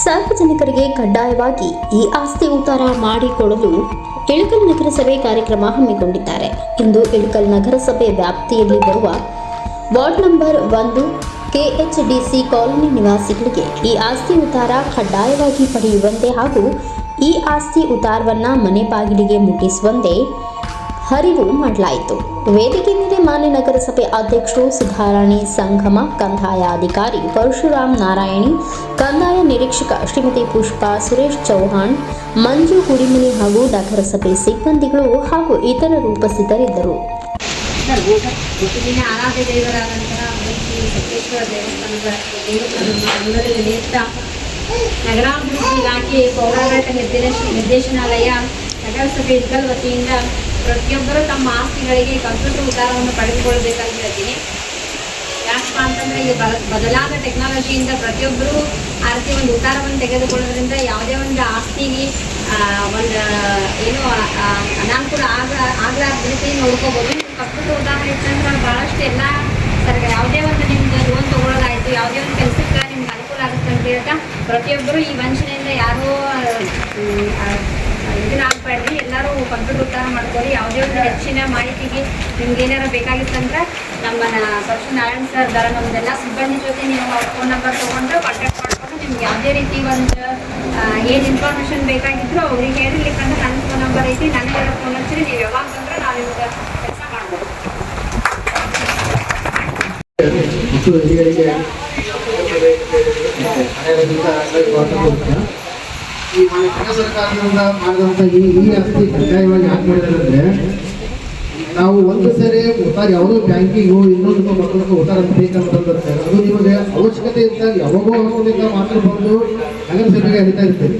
ಸಾರ್ವಜನಿಕರಿಗೆ ಕಡ್ಡಾಯವಾಗಿ ಈ ಆಸ್ತಿ ಉತ್ತಾರ ಮಾಡಿಕೊಡಲು ಇಳಕಲ್ ನಗರಸಭೆ ಕಾರ್ಯಕ್ರಮ ಹಮ್ಮಿಕೊಂಡಿದ್ದಾರೆ. ಇಂದು ಇಳಕಲ್ ನಗರಸಭೆ ವ್ಯಾಪ್ತಿಯಲ್ಲಿ ಬರುವ ವಾರ್ಡ್ ನಂಬರ್ ಒಂದು ಕೆಎಚ್ಡಿಸಿ ಕಾಲೋನಿ ನಿವಾಸಿಗಳಿಗೆ ಈ ಆಸ್ತಿ ಉತ್ತಾರ ಕಡ್ಡಾಯವಾಗಿ ಪಡೆಯುವಂತೆ ಹಾಗೂ ಈ ಆಸ್ತಿ ಉತ್ತಾರವನ್ನು ಮನೆ ಬಾಗಿಲಿಗೆ ಮುಟ್ಟಿಸುವಂತೆ ಹರಿವು ಮಾಡಲಾಯಿತು. ವೇದಿಕೆ ಮಾನ್ಯ ನಗರಸಭೆ ಅಧ್ಯಕ್ಷರು, ಸುಧಾರಾಣಿ ಸಂಗಮ ಕಂದಾಯ ಅಧಿಕಾರಿ ಪರಶುರಾಮ್ ನಾರಾಯಣಿ, ಕಂದಾಯ ನಿರೀಕ್ಷಕ ಶ್ರೀಮತಿ ಪುಷ್ಪಾ ಸುರೇಶ್ ಚೌಹಾಣ್, ಮಂಜು ಗುಡಿಮನಿ ಹಾಗೂ ನಗರಸಭೆ ಸಿಬ್ಬಂದಿಗಳು ಹಾಗೂ ಇತರರು ಉಪಸ್ಥಿತರಿದ್ದರು. ನಗರಾಭಿವೃದ್ಧಿ ಇಲಾಖೆ ಪೌರಾಡಳಿತ ನಿರ್ದೇಶ ನಿರ್ದೇಶನಾಲಯ, ನಗರಸಭೆ ವತಿಯಿಂದ ಪ್ರತಿಯೊಬ್ಬರು ತಮ್ಮ ಆಸ್ತಿಗಳಿಗೆ ಕಂಪ್ಯೂಟರ್ ಉದ್ದಾರವನ್ನು ಪಡೆದುಕೊಳ್ಳಬೇಕಂತ ಹೇಳ್ತೀನಿ. ಯಾಕಪ್ಪ ಅಂತಂದ್ರೆ ಈಗ ಬದ ಬದಲಾದ ಟೆಕ್ನಾಲಜಿಯಿಂದ ಪ್ರತಿಯೊಬ್ಬರು ಆ ರೀತಿ ಒಂದು ಉತ್ತಾರವನ್ನು ತೆಗೆದುಕೊಳ್ಳೋದ್ರಿಂದ ಯಾವುದೇ ಒಂದು ಆಸ್ತಿಗೆ ಒಂದು, ಏನು ಅನಾನುಕೂಲ ಆಗ ಆಗ್ಲಾರ್ದ ರೀತಿ ನೋಡ್ಕೋಬೋದು ಕಂಪ್ಯೂಟರ್ ಉದಾಹರಣೆ ಇತ್ತಂದ್ರೆ ಬಹಳಷ್ಟು ಎಲ್ಲ ಸರ್, ಯಾವುದೇ ಒಂದು ನಿಮ್ದು ಲೋನ್ ತಗೊಳ್ಳೋದಾಯ್ತು, ಯಾವುದೇ ಒಂದು ಕೆಲಸಕ್ಕೆ ನಿಮ್ಗೆ ಅನುಕೂಲ ಆಗುತ್ತೆ ಅಂತ ಹೇಳ್ತಾ ಪ್ರತಿಯೊಬ್ಬರು ಈ ವಂಚನೆಯಿಂದ ಯಾರೂ ಉತ್ತಾರ ಮಾಡ್ಕೊಳ್ಳಿ ಯಾವುದೇ ಒಂದು ಹೆಚ್ಚಿನ ಮಾಹಿತಿಗೆ ನಿಮ್ಗೆ ಏನಾರ ಬೇಕಾಗಿತ್ತಂದ್ರೆ ನಮ್ಮ ನಾರಾಯಣ್ ಸರ್ ದರ ನಮ್ದೆಲ್ಲ ಸಿಬ್ಬಂದಿ ಜೊತೆ ನೀವು ಅವ್ರ ಫೋನ್ ನಂಬರ್ ತೊಗೊಂಡು ಕಾಂಟ್ಯಾಕ್ಟ್ ಮಾಡ್ಕೊಂಡು ನಿಮ್ಗೆ ಯಾವುದೇ ರೀತಿ ಒಂದು ಏನು ಇನ್ಫಾರ್ಮೇಷನ್ ಬೇಕಾಗಿದ್ರು ಅವ್ರಿಗೆ ಹೇಳಿರ್ಲಿಕ್ಕಂದ್ರೆ ನನ್ನ ಫೋನ್ ನಂಬರ್ ಐತಿ, ನನಗೆ ಫೋನ್ ಹಚ್ಚಿರಿ, ನೀವು ಯಾವಾಗ ಬಂದ್ರೆ ನಾವು ನಿಮ್ಗೆ ಕೆಲಸ ಮಾಡ್ಬೋದು. ಕೇಂದ್ರ ಸರ್ಕಾರದಿಂದ ಮಾಡಿದಂಥ ಈ ಈ ಆಸ್ತಿ ಕಡ್ಡಾಯವಾಗಿ ಯಾಕೆ ಮಾಡಿದಾರೆ ನಾವು ಒಂದು ಸರಿ ಉತ್ತಾರ ಯಾವುದೋ ಬ್ಯಾಂಕಿಗೂ ಇನ್ನೊಂದು ಮಕ್ಕಳಿಗೆ ಉತ್ತಾರ ಬೇಕಂತಂದ್ರೆ ಅದು ನಿಮಗೆ ಅವಶ್ಯಕತೆ ಇದ್ದಾಗ ಯಾವಾಗೋ ಅವಶ್ಯಕತೆ ಮಾತ್ರ ಬಂದು ನಗರಸಭೆಗೆ ಹರಿತಾ ಇರ್ತೇವೆ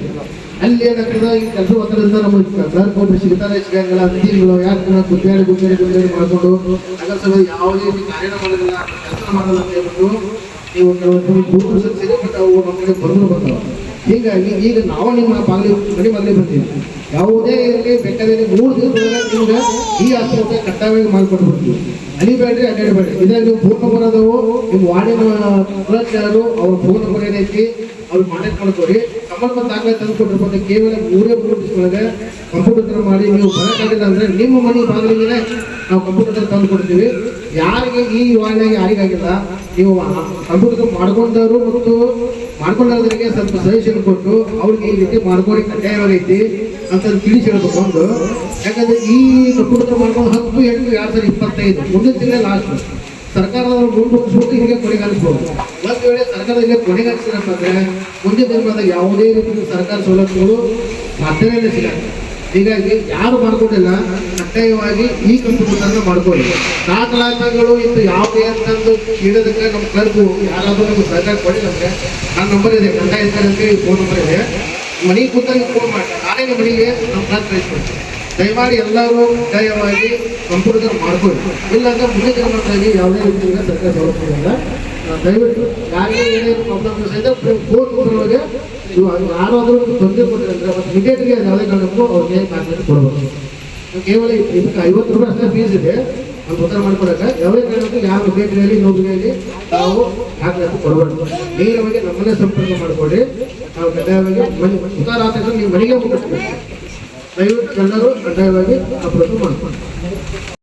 ಅಲ್ಲಿ ಏನಾಗ್ತದೆ? ಈ ಕೆಲಸ ಒತ್ತಡದಿಂದ ನಮಗೆ ಒಬ್ರು ಸಿಗ್ತಾರೆ ಸಿಗಂಗಿಲ್ಲ ತಿಂಗಳು ಯಾಕೆ ಗುಡ್ಡಾಡಿ ಗುಡ್ಡಾಡಿ ಗುಡ್ಡಾಡಿ ಮಾಡಿಕೊಂಡು ನಗರಸಭೆ ಯಾವುದೇ ರೀತಿ ಕಾರ್ಯ ಮಾಡೋದಿಲ್ಲ ಕೆಲಸ ಮಾಡಲ್ಲ ಅಂತ ಹೇಳ್ಬಿಟ್ಟು ನೀವು ಕೆಲವೊಂದು ದೂರ ಬಟ್ ಅವು ಕಡೆ ಬಂದು ಬಂದವು. ಹೀಗಾಗಿ ಈಗ ನಾವು ನಿಮ್ಮ ಬಾಗಿಲು ಮನೆ ಮಗಲಿ ಬರ್ತೀವಿ ಯಾವುದೇ ಇರಲಿ ಬೆಟ್ಟದಲ್ಲಿ ಮೂರು ದಿವಸದೊಳಗೆ ನಿಮ್ಗೆ ಈ ಆಸ್ಪತ್ರೆ ಕಡ್ಡಾಯವಾಗಿ ಬರ್ತೀವಿ. ಅಲಿಬೇಡ್ರಿ ಅಡ್ಡಾಡಬೇಡ್ರಿ ಇದೇ ನೀವು ಫೋನ್ ನಂಬರ್ ಅದಾವು ನಿಮ್ಮ ವಾರ್ಡಿನ ಅವ್ರ ಫೋನ್ ನಂಬರ್ ಏನೈತಿ ಅವ್ರು ಕಾಂಟ್ಯಾಕ್ಟ್ ಮಾಡ್ಕೊಡಿ. ಸಂಬಂಧ ದಾಖಲೆ ತಂದು ಕೊಟ್ಟಿರ್ಬೋದು ಕೇವಲ ಮೂರೇ ಮೂರು ದಿವಸದೊಳಗೆ ಕಂಪ್ಯೂಟರ್ ಮಾಡಿ ನೀವು ಬರೋಕ್ಕಾಗಿಲ್ಲ ಅಂದ್ರೆ ನಿಮ್ಮ ಮನೆ ಬಾಗಿಲಿಗೆ ನಾವು ಕಂಪ್ಯೂಟರ್ ತಂದು ಕೊಡ್ತೀವಿ ಯಾರಿಗೆ ಈ ವಾರ್ಡ್ನಾಗ ಯಾರಿಗಾಗಿಲ್ಲ, ನೀವು ಕಂಪ್ಯೂಟರ್ ಮಾಡ್ಕೊಂಡವರು ಮತ್ತು ಮಾಡ್ಕೊಂಡವರಿಗೆ ಸ್ವಲ್ಪ ಸಜೆಷನ್ ಕೊಟ್ಟು ಅವ್ರಿಗೆ ಈ ರೀತಿ ಮಾಡ್ಕೊಳ್ಳಿ ಕಡ್ಡಾಯವಾಗೈತಿ ಅಂತ ತಿಳಿಸಿ ಹೇಳ್ಬೇಕು ಯಾಕಂದ್ರೆ ಈ ಕಂಪ್ಯೂಟರ್ ಮಾಡ್ಕೊಂಡು ಹತ್ತು ಎಂಟು ಎರಡು ಸಾವಿರದ ಇಪ್ಪತ್ತೈದು, ಮುಂದಿನ ತಿಂಗಳ ಲಾಸ್ಟ್. ಸರ್ಕಾರದವರು ಮುಂದೂಡಿಸ್ಬಿಟ್ಟು ಹೀಗೆ ಕೊನೆಗಾಣಿಸ್ಬೋದು ಒಂದು ವೇಳೆ ಸರ್ಕಾರ ಹಿಂಗೆ ಕೊನೆಗಾಣಿಸಿದ್ರಪ್ಪ ಅಂದ್ರೆ ಮುಂದೆ ದಿನಮಾನದಾಗ ಯಾವುದೇ ರೀತಿಯ ಸರ್ಕಾರ ಸೌಲಭ್ಯಗಳು ಸಾಧ್ಯವೇ ಸಿಗಲ್ಲ ಹೀಗಾಗಿ ಯಾರು ಮಾಡ್ಕೊಂಡಿಲ್ಲ, ಕಡ್ಡಾಯವಾಗಿ ಈ ಕಂಪ್ಯೂಟರ್ನ ಮಾಡ್ಕೊಳ್ಳಿ. ದಾಖಲಾತಿಗಳು ಇಂದು ಯಾವುದೇ ಅಂತಂದು ಕೇಳೋದಕ್ಕೆ ನಮ್ಮ ಕರ್ಕು ಯಾರಾದರೂ ನಮ್ಗೆ ಸರ್ಕಾರ ಕೊಡಿ ಅಂದರೆ ನನ್ನ ನಂಬರ್ ಇದೆ ಕಂದಾಯ ಫೋನ್ ನಂಬರ್ ಇದೆ. ಮನೆಗೆ ಕೂತಾಗ ಫೋನ್ ಮಾಡಿ. ನಾಳೆ ಮನೆಗೆ ನಮ್ಮ ಕ್ಲರ್ಕ್ ಕಳಿಸ್ಕೊಡ್ತೀನಿ. ದಯಮಾಡಿ ಎಲ್ಲರೂ ಕಡ್ಡಾಯವಾಗಿ ಕಂಪ್ಯೂಟರ್ ಮಾಡ್ಕೊಳ್ಳಿ. ಇಲ್ಲಾಂದ್ರೆ ಮುಂದಿನ ಕ್ರಮಕ್ಕಾಗಿ ಯಾವುದೇ ರೀತಿಯಿಂದ ಸರ್ಕಾರ ಸೌಲಭ್ಯವಿಲ್ಲ ದಯವಿಟ್ಟು ಯಾರಿಗೆ ಏನೇ ಪ್ರಾಬ್ಲಮ್ ಸಹಿತ ಫೋನ್ ಒಳಗೆ ನೀವು ಯಾರಾದರೂ ತೊಂದರೆ ಕೊಟ್ಟಿರಂದ್ರೆ ಮತ್ತು ಇಮಿಡಿಯೇಟ್ಗೆ ಯಾವುದೇ ಕಾರಣಕ್ಕೂ ಅವ್ರಿಗೆ ಕಾನ್ಸೆಂಟ್ ಕೊಡಬೇಕು ಕೇವಲ ಇದಕ್ಕೆ ಐವತ್ತು ರೂಪಾಯಿ ಅಷ್ಟೇ ಫೀಸ್ ಇದೆ. ಅದು ಉತ್ತರ ಮಾಡ್ಕೊಡಕ್ಕೆ ಯಾವುದೇ ಕಾರಣಕ್ಕೂ ಯಾವ ಬೇಕರಿಯಲ್ಲಿ ಹೇಳಿ, ನಾವು ಯಾಕೆ ಕೊಡಬಾರ್ದು ನೇರವಾಗಿ ನಮ್ಮನ್ನೇ ಸಂಪರ್ಕ ಮಾಡಿಕೊಡಿ ನಾವು ಕಡ್ಡಾಯವಾಗಿ ಮನೆ ಉತ್ತಾರ ಆದ ತಕ್ಷಣ ನೀವು ಮನೆಗೆ ಮುಗಿಸ್ಬೇಕು ದಯವಿಟ್ಟು ಎಲ್ಲರೂ ಕಡ್ಡಾಯವಾಗಿ ಅಪ್ರೋಚ್ ಮಾಡ್ಕೊಂಡು